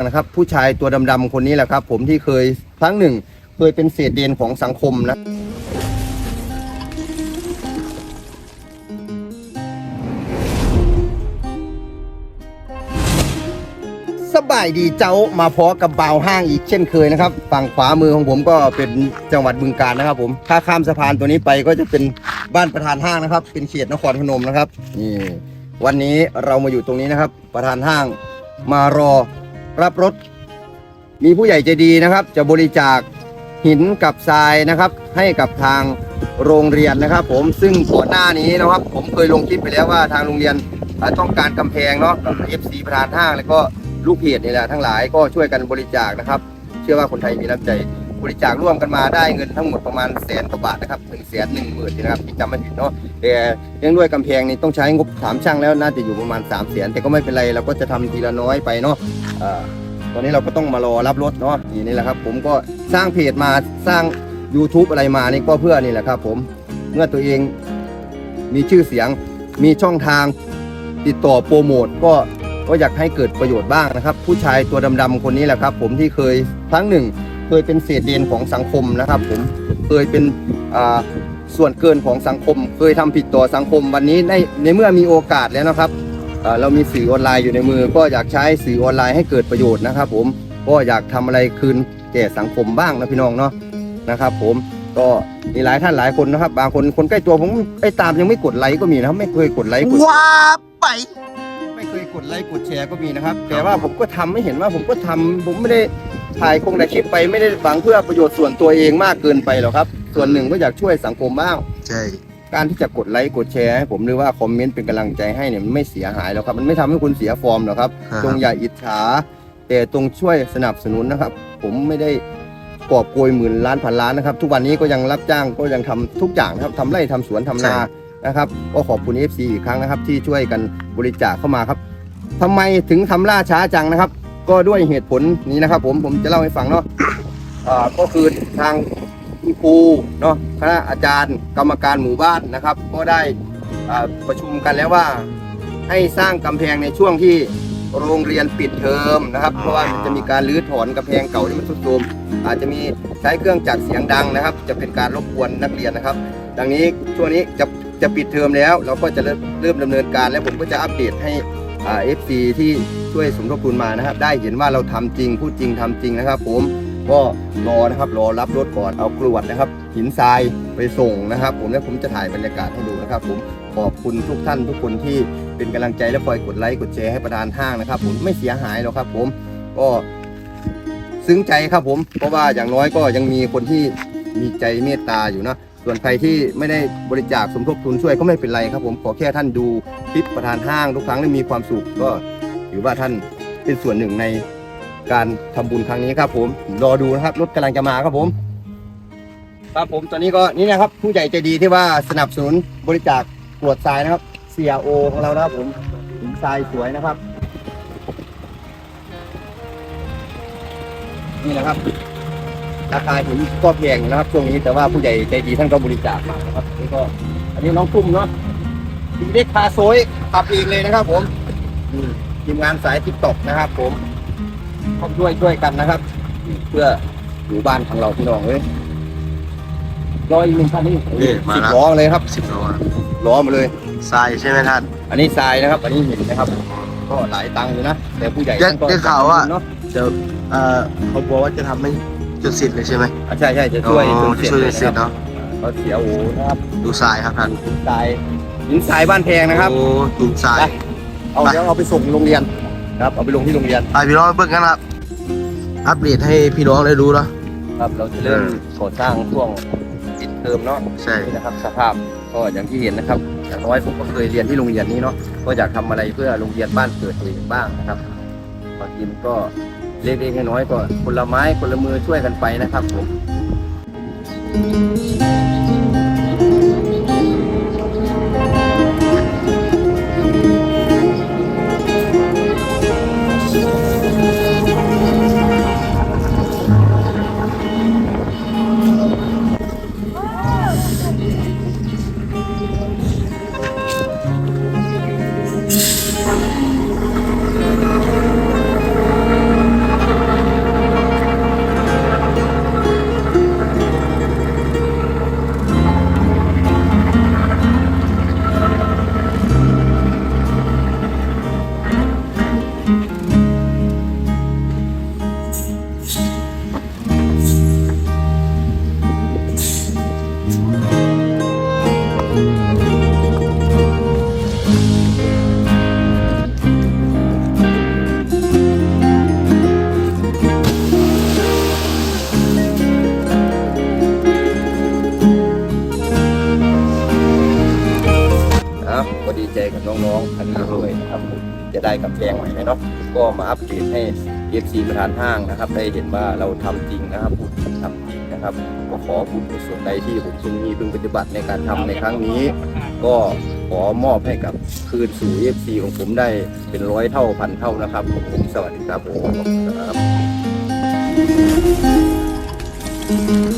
นะครับผู้ชายตัวดำๆคนนี้แหละครับ ผมที่เคยครั้งหนึ่ง เคยเป็นเศษเดนของสังคมนะสบายดีเจ้ามาพอกับบ่าวห้างอีกเช่นเคยนะครับ ฝั่งขวามือของผมก็เป็นจังหวัดบึงกาฬนะครับ ผมถ้าข้ามสะพานตัวนี้ไปก็จะเป็นบ้านประธานห้างนะครับ เป็นเขตนครพนมนะครับนี่วันนี้เรามาอยู่ตรงนี้นะครับ ประธานห้างมารอ รับรถ มีผู้ใหญ่ใจดีนะครับ จะบริจาคหินกับทรายนะครับ ให้กับทางโรงเรียนนะครับ ผมซึ่งก่อนหน้านี้นะครับ ผมเคยลงคลิปไปแล้วว่าทางโรงเรียนต้องการกำแพงเนาะกับ FC ประธานห้างแล้วก็ลูกเพจนี่แหละทั้งหลายก็ช่วยกันบริจาคนะครับ เชื่อว่าคนไทยมีน้ำใจ บริจาคร่วมกันมาได้เงินทั้งหมดประมาณแสนกว่าบาทนะครับหนึ่งแสนหนึ่งหมื่นนะครับที่จำไม่ผิดเนาะแต่เรื่องด้วยกำแพงนี่ต้องใช้งบถามช่างแล้วน่าจะอยู่ประมาณ3ามแสนแต่ก็ไม่เป็นไรเราก็จะทำทีละน้อยไปเนาะตอนนี้เราก็ต้องมารอรับรถเนาะนี่นี่แหละครับ ผมก็สร้างเพจมาสร้าง YouTube อะไรมานี่ก็เพื่อนี่แหละครับผมเมื่อตัวเองมีชื่อเสียงมีช่องทางติดต่อโปรโมทก็ก็อยากให้เกิดประโยชน์บ้างนะครับ ผู้ชายตัวดำๆคนนี้แหละครับ ผมที่เคยครั้งหนึ่ง เคยเป็นเศษเดนของสังคมนะครับ ผมเคยเป็นอ่าส่วนเกินของสังคม เคยทำผิดต่อสังคม วันนี้ในในเมื่อมีโอกาสแล้วนะครับเอ่อเรามีสื่อออนไลน์อยู่ในมือ ก็อยากใช้สื่อออนไลน์ให้เกิดประโยชน์นะครับ ผมก็อยากทำอะไรคืนแก่สังคมบ้างนะพี่น้องเนาะนะครับ ผมก็มีหลายท่านหลายคนนะครับ บางคนคนใกล้ตัวผมไอ้ตามยังไม่กดไลค์ก็มีนะครับ ไม่เคยกดไลค์กดว้าไป ไม่เคยกดไลค์กดแชร์ก็มีนะครับ แต่ว่าผมก็ทำไม่เห็นว่าผมก็ทำผมไม่ได้ ถ่ายคงแต่คลิปไปไม่ได้ฝังเพื่อประโยชน์ส่วนตัวเองมากเกินไปหรอกครับ ส่วนหนึ่งก็อยากช่วยสังคมบ้างใช่ การที่จะกดไลค์กดแชร์ให้ผมหรือว่าคอมเมนต์เป็นกำลังใจให้เนี่ยมันไม่เสียหายหรอกครับ มันไม่ทำให้คุณเสียฟอร์มหรอกครับครับ จงอย่าอิจฉาแต่จงช่วยสนับสนุนนะครับ ผมไม่ได้กอบโกยหมื่นล้านพันล้านนะครับ ทุกวันนี้ก็ยังรับจ้างก็ยังทำทุกอย่างนะครับทำไร่ทำสวนทำนานะครับก็ขอบคุณ FC อีกครั้งนะครับ ที่ช่วยกันบริจาคเข้ามาครับทำไมถึงทำล่าช้าจังนะครับ ก็ด้วยเหตุผลนี้นะครับ ผมผมจะเล่าให้ฟังเนาะอ่าก็คือทางคุณครูเนาะคณะอาจารย์กรรมการหมู่บ้านนะครับ ก็ได้ประชุมกันแล้วว่า ให้สร้างกำแพงในช่วงที่โรงเรียนปิดเทอมนะครับ เพราะว่าจะมีการรื้อถอนกำแพงเก่าที่มันทรุดโทรมอาจจะมีใช้เครื่องจักรเสียงดังนะครับ จะเป็นการรบกวนนักเรียนนะครับ ดังนี้ช่วงนี้จะจะปิดเทอมแล้ว เราก็จะเริ่มเริ่มดำเนินการ แล้วผมก็จะอัปเดตให้ เอฟซีที่ช่วยสมทบทุนมานะครับ ได้เห็นว่าเราทำจริง พูดจริงทำจริงนะครับ ผมก็รอนะครับรอรับรถก่อนเอากรวดนะครับ หินทรายไปส่งนะครับ ผมและผมจะถ่ายบรรยากาศให้ดูนะครับ ผมขอบคุณทุกท่านทุกคนที่เป็นกำลังใจและคอยกดไลค์กดแชร์ให้ประธานห้างนะครับ ผมไม่เสียหายหรอกครับ ผมก็ซึ้งใจครับผมเพราะว่าอย่างน้อยก็ยังมีคนที่มีใจเมตตาอยู่นะ ส่วนใครที่ไม่ได้บริจาคสมทบทุนช่วยก็ไม่เป็นไรครับผมขอแค่ท่านดูคลิปประธานห้างทุกครั้งได้มีความสุขก็ถือว่าท่านเป็นส่วนหนึ่งในการทำบุญครั้งนี้ครับผมรอดูนะครับรถกำลังจะมาครับผม ครับผมตอนนี้ก็นี่นะครับ ผู้ใหญ่ใจดีที่ว่าสนับสนุนบริจาคกรวดทรายนะครับ CRO ของเรานะครับผมหินทรายสวยนะครับ นี่นะครับ ราคาหินก็แพงอยู่นะครับช่วงนี้แต่ว่าผู้ใหญ่ใจดีท่านก็บริจาคมานะครับนี่ก็อันนี้น้องตุ้มเนาะดีเด็กพาโซยขับเองเลยนะครับ ผมนี่ทีมงานสายทิกตอกนะครับ ผมก็ช่วยช่วยกันนะครับ เพื่อหมู่บ้านของเราพี่น้องเลยรออีกหนึ่งคันนี้นี่มาสิบแล้ว ล้อเลยครับสิบโลอะล้อมาเลย ทรายใช่ไหมท่าน อันนี้ทรายนะครับ อันนี้หินนะครับ ก็หลายตังค์อยู่นะแต่ผู้ใหญ่ได้ท่นก็ได้ข่าวว่า เนาะจะเอ่อเขาบอกว่าจะทำให้ จนเสร็จเลยใช่ไหมอะใช่ใช่จะช่วยอ๋อจนช่วยจนเสเสร็ร็จจนะครับเนาะก็เสียโอ้โหนะครับดูทรายครับท่านหินทรายหินทรายบ้านแพงนะครับ โอ้หินทรายไปเอาไปเดี๋ยวเอาไปส่งโรงเรียนนะครับเอาไปลงที่โรงเรียนไปพี่น้องเบิ่งกันครับอัปเดตให้พี่น้องได้รู้เนาะ ครับเราจะเริ่มเออก่อสร้างช่วงปิดเทอมเนาะ ใช่ นี่นะครับสภาพก็อย่างที่เห็นนะครับอย่างน้อยผมก็เคยเรียนที่โรงเรียนนี้เนาะก็อยากทำอะไรเพื่อโรงเรียนบ้านเกิดตัวเองบ้างนะครับบางทีมันก็ เล็กๆน้อยๆก็คนละไม้คนละมือช่วยกันไปนะครับผม ลายกับแปลงใหม่เลยเนาะก็มาอัปเดตให้ FC ประธานห้างนะครับ ได้เห็นว่าเราทำจริงนะครับพูดทำจริงนะครับ ก็ขอบุญกุศลใดที่ผมพึงมีพึงปฏิบัติในการทำในครั้งนี้ ก็ขอมอบให้กับคืนสู่ FC ของผมได้เป็นร้อยเท่าพันเท่านะครับผมสวัสดีครับผมขอบคุณครับ